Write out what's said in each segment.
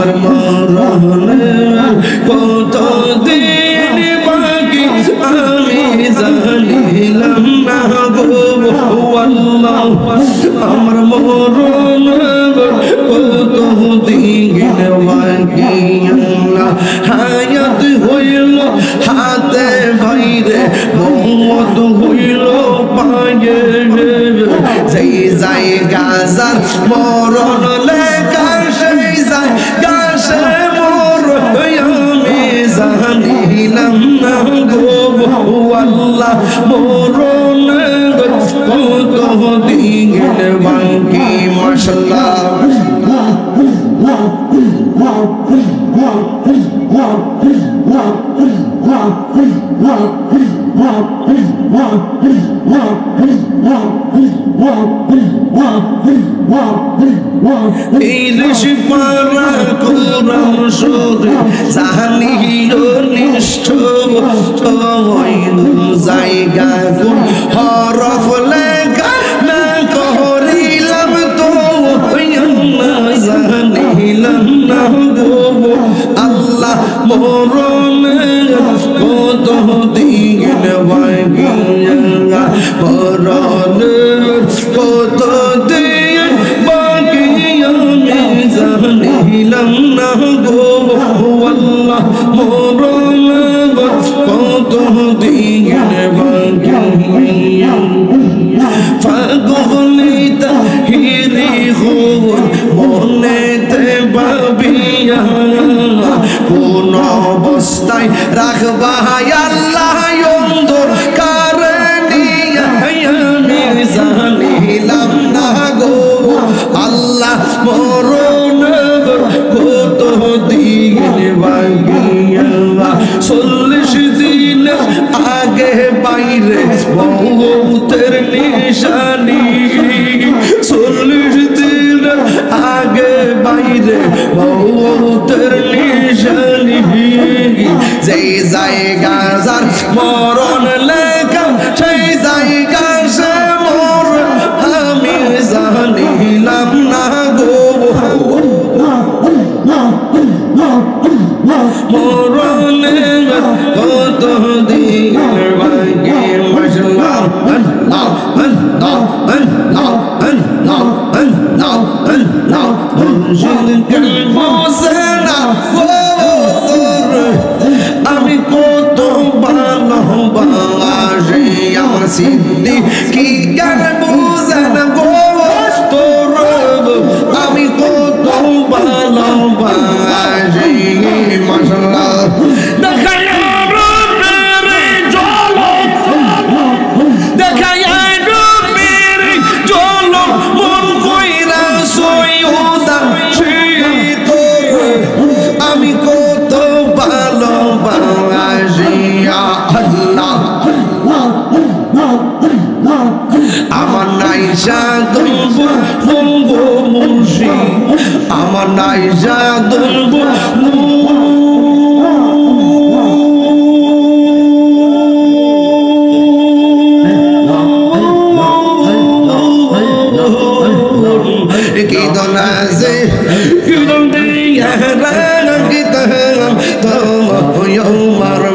আমার মরণ কত দিন বাকি আমি জানিলাম না গো। আমার মরণ কত দিন বাকি হায়াত হইল, হাতে বাইরে মত হইল পায়ে সেই জায়গা যার মরণ লেখা আল্লাহ মরণ কত দিন বাকি মশলা ইলিশ পারা কোরআন সরে নিষ্ঠ জায়গা গুণ হরফ লেখা না করিলাম তো না জানিলাম না গো আল্লাহ মরণ কত দিন রাখবা আল্লাহ। amor. সাদুব বঙ্গ মুর্শি আমার নাই আমার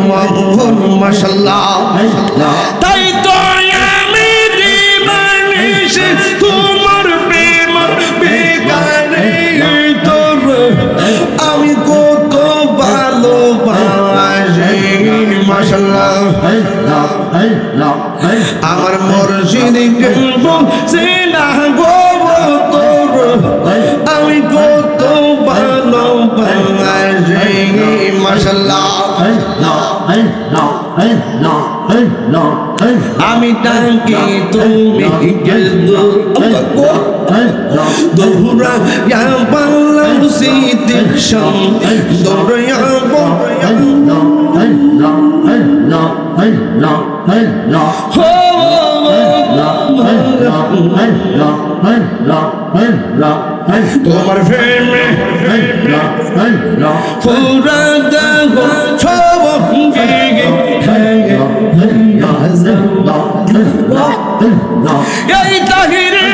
মহন মাশাল্লাহ আমার মুর্শিদ গল্প সে না গো তোর আমি কত ভালোবাসি মাশাল্লাহ আমি ডাকি তুমি গেলো দৌড়া ইয়া পাল্লাম সিদ্দিকশন দৌড়া ইয়া হো তোমার প্রেমে পুরা দেব সব এই তাহিরে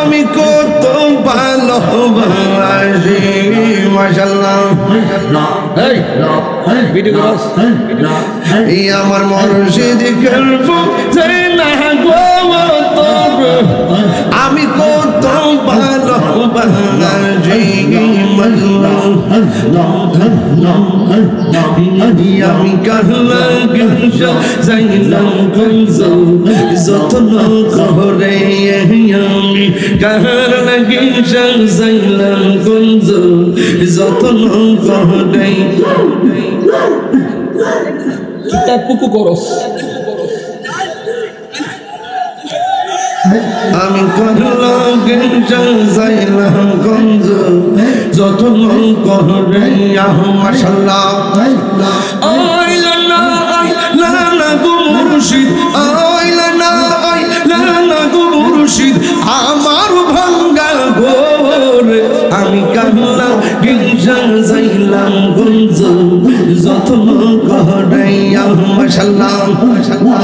আমি কত ভালোবাসি মাশাল্লাহ আমার মরশিদ খেলব না গো তোর আমি কাহলা গেছা যাইলাম কঞ্জ যত্ন করে আমি কাহলা গেছা যাইলাম কঞ্জ যত্ন করে তা কুকু করস আমি করলাম গেঞ্জা। না গো আমার ভাঙ্গা গোর আমি কাহলা গেঞ্জা যাইলাম গঞ্জ। যত্ন করে মাসাল্লাহ মাসাল্লাহ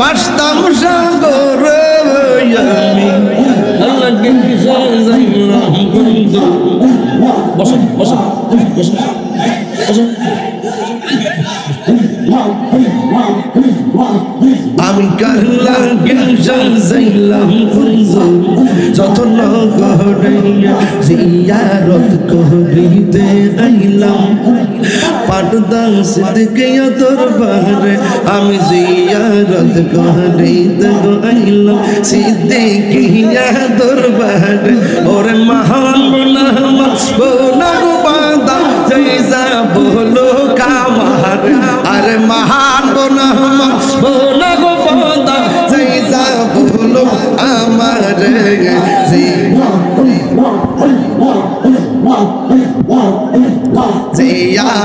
বাসতাম সাগরে আমি আল্লাহ গেঞ্জা যাইলাম গঞ্জ বসো বসো বসো বসো আমি কাল্লা গেঞ্জা যাইলাম কুঞ্জ যত্ন করে জিয়ারত করিতে আইলাম। পাটদান সিদ্দিকে দরবারে আমি জিয়ারত করিতে আইলাম। সিদ্দিকিয়া দরবারে, ওরে মহান বোনা গো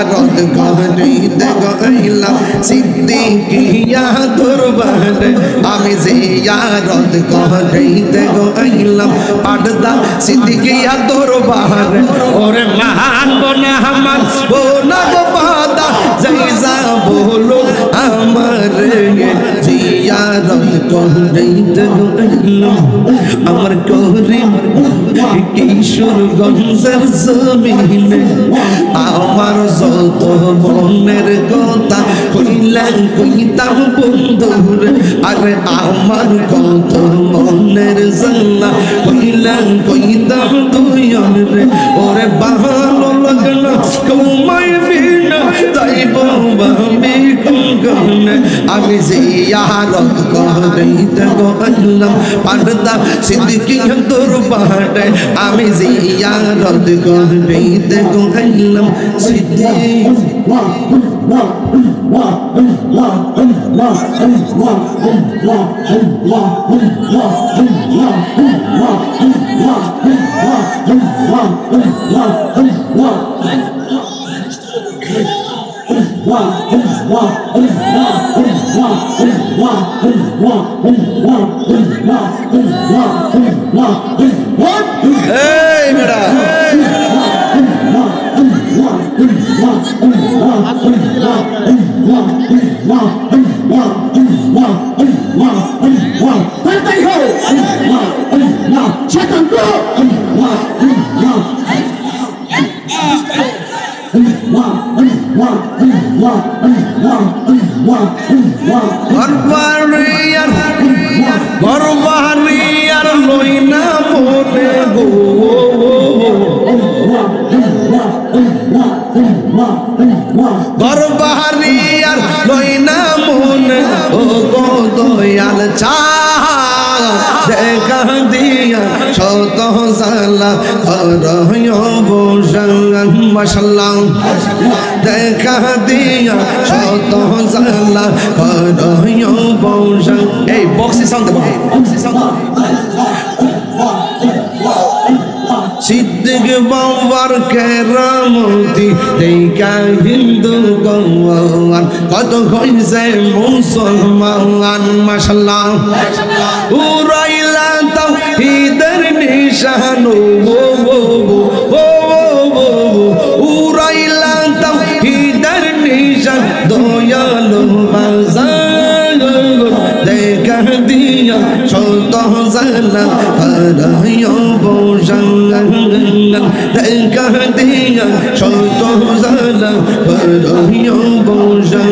জিয়ারত করিতে গইলাম সিদ্দিকিয়া দরবার আমি জিয়ারত করিতে গইলাম পাডদা সিদ্দিকিয়া দরবার ওরে মহান বনা আমার বোনা গো পাদা জৈসা বলো আমার জিয়ারত করিতে গইলাম আমার করিম কিশোরগঞ্জের জমিনে, আমার যত মনের কথা কইলাম কইতাম বন্ধুর আরে আমার কত মনের জানা কইলাম কইতাম দুইজন রে। ওরে ভালো লাগল কৌমাই বিনা তাই বাবি আমি জিয়ারত করিতে গেলাম পান্ডা সিদ্দিকি তোর পাহাড়ে আমি জিয়ারত করিতে গেলাম সিদ্দিক এই মেডা ঘরবাড়িয়ার ঘরবাড়িয়ার লই না মনে গো। ঘরবাড়িয়ার লই না মনে ও গো, দয়াল চা দেখা দিয়া শত বসান মশাল্লাহ। দেখা দিয়া শত বসান এই, বক্সি সাউন্ড বক্সি সিদ্দিক বাবার কেরামতি, দেখা হিন্দু গৌয়ান কত হইছে মুসলমান তাও ঈদের নিশান ও ও ও ও ও উড়াইলা তাও ঈদের নিশান দয়ালু বাজার দেখা দিয়া শত জানা হারাইও বোঝান দেখা দিয়া শত জানা হারাইও বোঝান